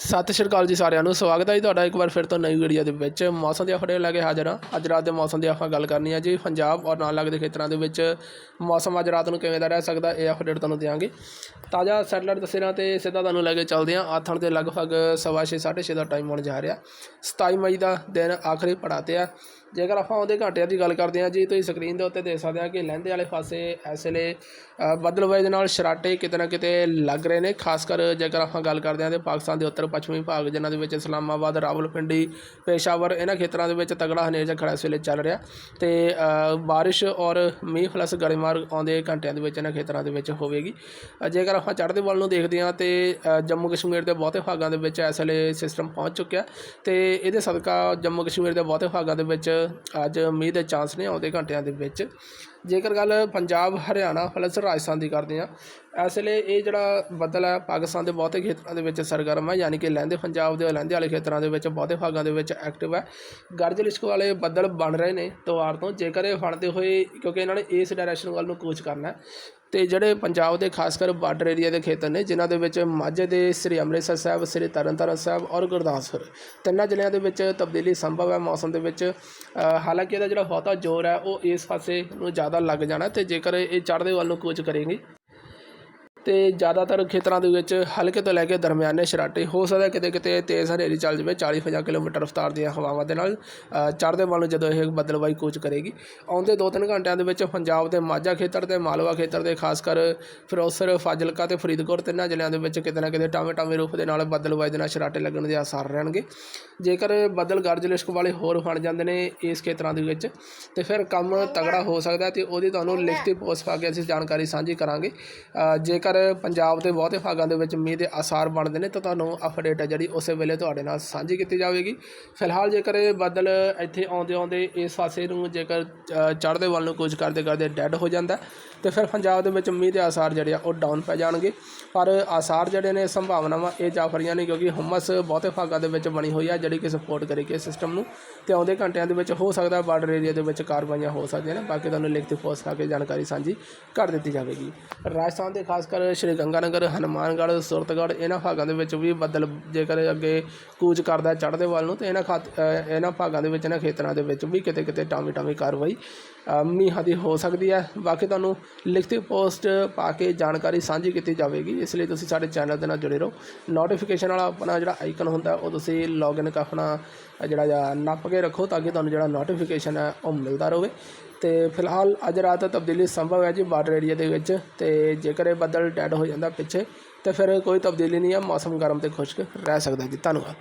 ਸਤਿ ਸ਼੍ਰੀ ਅਕਾਲ ਜੀ ਸਾਰਿਆਂ ਨੂੰ। ਸਵਾਗਤ ਹੈ ਜੀ ਤੁਹਾਡਾ ਇੱਕ ਵਾਰ ਫਿਰ ਤੋਂ ਨਵੀਂ ਵੀਡੀਓ ਦੇ ਵਿੱਚ। ਮੌਸਮ ਦੇ ਅਪਡੇਟ ਲੈ ਕੇ ਹਾਜ਼ਰ ਹਾਂ। ਅੱਜ ਰਾਤ ਦੇ ਮੌਸਮ ਦੀ ਆਪਾਂ ਗੱਲ ਕਰਨੀ ਹੈ ਜੀ। ਪੰਜਾਬ ਔਰ ਨਾਲ ਲੱਗਦੇ ਖੇਤਰਾਂ ਦੇ ਵਿੱਚ ਮੌਸਮ ਅੱਜ ਰਾਤ ਨੂੰ ਕਿਵੇਂ ਦਾ ਰਹਿ ਸਕਦਾ ਇਹ ਅਪਡੇਟ ਤੁਹਾਨੂੰ ਦਿਆਂਗੇ। ਤਾਜ਼ਾ ਸੈਟਲਾਈਟ ਤਸਵੀਰਾਂ ਤੇ ਸਿੱਧਾ ਤੁਹਾਨੂੰ ਲੈ ਕੇ ਚੱਲਦੇ ਹਾਂ। ਆਥਣ ਦੇ ਲਗਭਗ ਸਵਾ ਛੇ, ਸਾਢੇ ਛੇ ਦਾ ਟਾਈਮ ਹੋਣ ਜਾ ਰਿਹਾ। 27 ਮਈ ਦਾ ਦਿਨ ਆਖਰੀ ਪੜਾ ਤੇ ਆ ਜੇਕਰ ਆਪਾਂ ਉਹਦੇ ਘੰਟਿਆਂ ਦੀ ਗੱਲ ਕਰਦੇ ਹਾਂ ਜੀ ਤੁਸੀਂ ਸਕਰੀਨ ਦੇ ਉੱਤੇ ਦੇਖ ਸਕਦੇ ਹਾਂ ਕਿ ਲਹਿੰਦੇ ਵਾਲੇ ਪਾਸੇ ਇਸ ਵੇਲੇ ਅ, ਬੱਦਲਬਾਈ ਦੇ ਨਾਲ ਸ਼ਰਾਟੇ ਕਿਤੇ ਨਾ ਕਿਤੇ ਲੱਗ ਰਹੇ ਨੇ। ਖਾਸ ਕਰ ਜੇਕਰ ਆਪਾਂ ਗੱਲ ਕਰਦੇ ਹਾਂ ਤੇ ਪਾਕਿਸਤਾਨ ਦੇ ਉੱਤਰ ਪੱਛਮੀ ਭਾਗ ਜਿਨ੍ਹਾਂ ਦੇ ਵਿੱਚ ਇਸਲਾਮਾਬਾਦ ਰਾਵਲਪਿੰਡੀ ਪੇਸ਼ਾਵਰ ਇਹਨਾਂ ਖੇਤਰਾਂ ਦੇ ਵਿੱਚ ਤਗੜਾ ਹਨੇਰ ਖੜਾ ਇਸ ਵੇਲੇ ਚੱਲ ਰਿਹਾ। ਤੇ ਬਾਰਿਸ਼ ਔਰ ਮੀਂਹ ਪਲੱਸ ਗੜੇਮਾਰ ਆਉਂਦੇ ਘੰਟਿਆਂ ਦੇ ਵਿੱਚ ਇਹਨਾਂ ਖੇਤਰਾਂ ਦੇ ਵਿੱਚ ਹੋਵੇਗੀ। ਜੇਕਰ ਆਪਾਂ ਚੜ੍ਹਦੇ ਵੱਲ ਨੂੰ ਦੇਖਦੇ ਹਾਂ ਤੇ ਜੰਮੂ ਕਸ਼ਮੀਰ ਦੇ ਬਹੁਤੇ ਭਾਗਾਂ ਦੇ ਵਿੱਚ ਇਸ ਵੇਲੇ ਸਿਸਟਮ ਪਹੁੰਚ ਚੁੱਕਿਆ। ਤੇ ਇਹਦੇ ਸਦਕਾ ਜੰਮੂ ਕਸ਼ਮੀਰ ਦੇ ਬਹੁਤੇ ਭਾਗਾਂ ਦੇ ਵਿੱਚ ਅੱਜ ਮੀਂਹ ਦੇ ਚਾਂਸ ਨੇ ਆਉਂਦੇ ਘੰਟਿਆਂ ਦੇ ਵਿੱਚ। ਜੇਕਰ ਗੱਲ ਪੰਜਾਬ, ਹਰਿਆਣਾ ਪਲੱਸ ਰਾਜਸਥਾਨ ਦੀ ਕਰਦੇ ਹਾਂ, ਇਸ ਲਈ ਇਹ ਜਿਹੜਾ ਬੱਦਲ ਹੈ, ਪਾਕਿਸਤਾਨ ਦੇ ਬਹੁਤੇ ਖੇਤਰਾਂ ਦੇ ਵਿੱਚ ਸਰਗਰਮ ਹੈ, ਯਾਨੀ ਕਿ ਲਹਿੰਦੇ ਪੰਜਾਬ ਦੇ, ਲਹਿੰਦੇ ਵਾਲੇ ਖੇਤਰਾਂ ਦੇ ਵਿੱਚ ਬਹੁਤੇ ਭਾਗਾਂ ਦੇ ਵਿੱਚ ਐਕਟਿਵ ਹੈ। ਗਰਜ ਲਿਸ਼ਕ ਵਾਲੇ ਬੱਦਲ ਬਣ ਰਹੇ ਨੇ ਤੋਆਰ ਤੋਂ। ਜੇਕਰ ਇਹ ਬਣਦੇ ਹੋਏ, ਕਿਉਂਕਿ ਇਹਨਾਂ ਨੇ ਇਸ ਡਾਇਰੈਕਸ਼ਨ ਵੱਲ ਨੂੰ ਕੂਚ ਕਰਨਾ ਅਤੇ ਜਿਹੜੇ ਪੰਜਾਬ ਦੇ ਖਾਸ ਕਰ ਬਾਰਡਰ ਏਰੀਆ ਦੇ ਖੇਤਰ ਨੇ, ਜਿਨ੍ਹਾਂ ਦੇ ਵਿੱਚ ਮਾਝੇ ਦੇ ਸ੍ਰੀ ਅੰਮ੍ਰਿਤਸਰ ਸਾਹਿਬ, ਸ੍ਰੀ ਤਰਨਤਾਰਨ ਸਾਹਿਬ ਔਰ ਗੁਰਦਾਸਪੁਰ, ਤਿੰਨਾਂ ਜ਼ਿਲ੍ਹਿਆਂ ਦੇ ਵਿੱਚ ਤਬਦੀਲੀ ਸੰਭਵ ਹੈ ਮੌਸਮ ਦੇ ਵਿੱਚ। ਹਾਲਾਂਕਿ ਇਹਦਾ ਜਿਹੜਾ ਬਹੁਤਾ ਜ਼ੋਰ ਹੈ, ਉਹ ਇਸ ਪਾਸੇ ਨੂੰ ਜ਼ਿਆਦਾ ਲੱਗ ਜਾਣਾ ਅਤੇ ਜੇਕਰ ਇਹ ਚੜ੍ਹਦੇ ਵੱਲ ਨੂੰ ਕੂਚ ਕਰੇਗੀ। ਤੇ ਜ਼ਿਆਦਾਤਰ ਖੇਤਰਾਂ ਦੇ ਵਿੱਚ ਹਲਕੇ ਤੋਂ ਲੈ ਕੇ ਦਰਮਿਆਨੇ ਸ਼ਰਾਟੇ ਹੋ ਸਕਦਾ ਕਿਤੇ ਕਿਤੇ ਤੇਜ਼ ਹਨੇਰੀ ਚੱਲ ਜਾਵੇ 40 50 ਕਿਲੋਮੀਟਰ ਰਫ਼ਤਾਰ ਦੀਆਂ ਹਵਾਵਾਂ ਦੇ ਨਾਲ। ਚੜ੍ਹਦੇ ਵੱਲ ਨੂੰ ਜਦੋਂ ਇਹ ਬਦਲਵਾਈ ਕੂਚ ਕਰੇਗੀ। ਆਉਂਦੇ 2-3 ਘੰਟਿਆਂ ਦੇ ਵਿੱਚ ਪੰਜਾਬ ਦੇ ਮਾਝਾ ਖੇਤਰ ਤੇ ਮਾਲਵਾ ਖੇਤਰ ਦੇ ਖਾਸ ਕਰ ਫਿਰੋਜ਼ਪੁਰ, ਫਾਜ਼ਿਲਕਾ ਤੇ ਫਰੀਦਕੋਟ ਤਿੰਨਾਂ ਜ਼ਿਲ੍ਹਿਆਂ ਦੇ ਵਿੱਚ ਕਿਤੇ ਨਾ ਕਿਤੇ ਟਾਵੇਂ ਟਾਵੇਂ ਰੂਪ ਦੇ ਨਾਲ ਬਦਲਵਾਈ ਦੇ ਨਾਲ ਸ਼ਰਾਟੇ ਲੱਗਣ ਦੇ ਆਸਾਰ ਰਹਿਣਗੇ। ਜੇਕਰ ਬੱਦਲ ਗਰਜ ਲਿਸ਼ਕ ਵਾਲੇ ਹੋਰ ਬਣ ਜਾਂਦੇ ਨੇ ਇਸ ਖੇਤਰਾਂ ਦੇ ਵਿੱਚ, ਤੇ ਫਿਰ ਕੰਮ ਤਗੜਾ ਹੋ ਸਕਦਾ ਹੈ ਤੇ ਉਹਦੀ ਤੁਹਾਨੂੰ ਲਿਖਤੀ ਪੋਸਟ ਪਾ ਕੇ ਅਸੀਂ ਜਾਣਕਾਰੀ ਸਾਂਝੀ ਕਰਾਂਗੇ। ਜੇਕਰ ਜੇਕਰ ਪੰਜਾਬ ਦੇ ਬਹੁਤੇ ਭਾਗਾਂ ਦੇ ਵਿੱਚ ਮੀਂਹ ਦੇ ਆਸਾਰ ਬਣਦੇ ਨੇ ਤਾਂ ਤੁਹਾਨੂੰ ਅਪਡੇਟ ਹੈ ਜਿਹੜੀ ਉਸੇ ਵੇਲੇ ਤੁਹਾਡੇ ਨਾਲ ਸਾਂਝੀ ਕੀਤੀ ਜਾਵੇਗੀ। ਫਿਲਹਾਲ ਜੇਕਰ ਇਹ ਬੱਦਲ ਇੱਥੇ ਆਉਂਦੇ ਆਉਂਦੇ ਇਸ ਪਾਸੇ ਨੂੰ ਜੇਕਰ ਚੜ੍ਹਦੇ ਵੱਲ ਨੂੰ ਕੁਝ ਕਰਦੇ ਕਰਦੇ ਡੈੱਡ ਹੋ ਜਾਂਦਾ ਹੈ, ਤੇ ਫਿਰ ਪੰਜਾਬ ਦੇ ਵਿੱਚ ਮੀਂਹ ਦੇ ਆਸਾਰ ਜਿਹੜੇ ਆ ਉਹ ਡਾਊਨ ਪੈ ਜਾਣਗੇ। ਪਰ ਆਸਾਰ ਜਿਹੜੇ ਨੇ ਸੰਭਾਵਨਾਵਾਂ ਇਹ ਜਾਫਰੀਆਂ ਨੇ ਕਿਉਂਕਿ ਹੁਮਸ ਬਹੁਤੇ ਭਾਗਾਂ ਦੇ ਵਿੱਚ ਬਣੀ ਹੋਈ ਆ ਜਿਹੜੀ ਕਿ ਸਪੋਰਟ ਕਰੇਗੀ ਸਿਸਟਮ ਨੂੰ ਤੇ ਆਉਂਦੇ ਘੰਟਿਆਂ ਦੇ ਵਿੱਚ ਹੋ ਸਕਦਾ ਬਾਰਡਰ ਏਰੀਆ ਦੇ ਵਿੱਚ ਕਾਰਵਾਈਆਂ ਹੋ ਸਕਦੀਆਂ ਨੇ। ਬਾਕੀ ਤੁਹਾਨੂੰ ਲਿਖਤੀ ਪੋਸਟ ਆ ਕੇ ਜਾਣਕਾਰੀ ਸਾਂਝੀ ਕਰ ਦਿੱਤੀ ਜਾਵੇਗੀ। ਰਾਜਸਥਾਨ ਦੇ ਖਾਸ ਕਰ ਸ਼੍ਰੀ ਗੰਗਾਨਗਰ ਹਨੂਮਾਨਗੜ੍ਹ ਸੁਰਤਗੜ੍ਹ ਇਹਨਾਂ ਭਾਗਾਂ ਦੇ ਵਿੱਚ ਵੀ ਬੱਦਲ ਜੇਕਰ ਅੱਗੇ ਕੂਚ ਕਰਦਾ ਚੜ੍ਹਦੇ ਵੱਲ ਨੂੰ ਤੇ ਇਹਨਾਂ ਖਾਤ ਇਹਨਾਂ ਭਾਗਾਂ ਦੇ ਵਿੱਚ ਇਹਨਾਂ ਖੇਤਰਾਂ ਦੇ ਵਿੱਚ ਵੀ ਕਿਤੇ ਕਿਤੇ ਟਾਵੀ ਟਾਮੀ ਕਾਰਵਾਈ ਅ, ਮੀਂਹਾਂ ਦੀ ਹੋ ਸਕਦੀ ਹੈ। ਬਾਕੀ ਤੁਹਾਨੂੰ ਲਿਖਤੀ ਪੋਸਟ ਪਾ ਕੇ ਜਾਣਕਾਰੀ ਸਾਂਝੀ ਕੀਤੀ ਜਾਵੇਗੀ। ਇਸ ਲਈ ਤੁਸੀਂ ਸਾਡੇ ਚੈਨਲ ਦੇ ਨਾਲ ਜੁੜੇ ਰਹੋ। ਨੋਟੀਫਿਕੇਸ਼ਨ ਵਾਲਾ ਆਪਣਾ ਜਿਹੜਾ ਆਈਕਨ ਹੁੰਦਾ ਉਹ ਤੁਸੀਂ ਲੌਗਇਨ ਆਪਣਾ ਜਿਹੜਾ ਜਾਂ ਨੱਪ ਕੇ ਰੱਖੋ ਤਾਂ ਕਿ ਤੁਹਾਨੂੰ ਜਿਹੜਾ ਨੋਟੀਫਿਕੇਸ਼ਨ ਹੈ ਉਹ ਮਿਲਦਾ ਰਹੇ। ਤੇ ਫਿਲਹਾਲ ਅੱਜ ਰਾਤ ਤਬਦੀਲੀ ਸੰਭਵ ਹੈ ਜੀ ਬਾਰਡਰ ਏਰੀਆ ਦੇ ਵਿੱਚ ਤੇ ਜੇਕਰ ਇਹ ਬੱਦਲ ਡੈਡ ਹੋ ਜਾਂਦਾ ਪਿੱਛੇ, ਤੇ ਫਿਰ ਕੋਈ ਤਬਦੀਲੀ ਨਹੀਂ ਹੈ, ਮੌਸਮ ਗਰਮ ਤੇ ਖੁਸ਼ਕ ਰਹਿ ਸਕਦਾ ਜੀ। ਧੰਨਵਾਦ।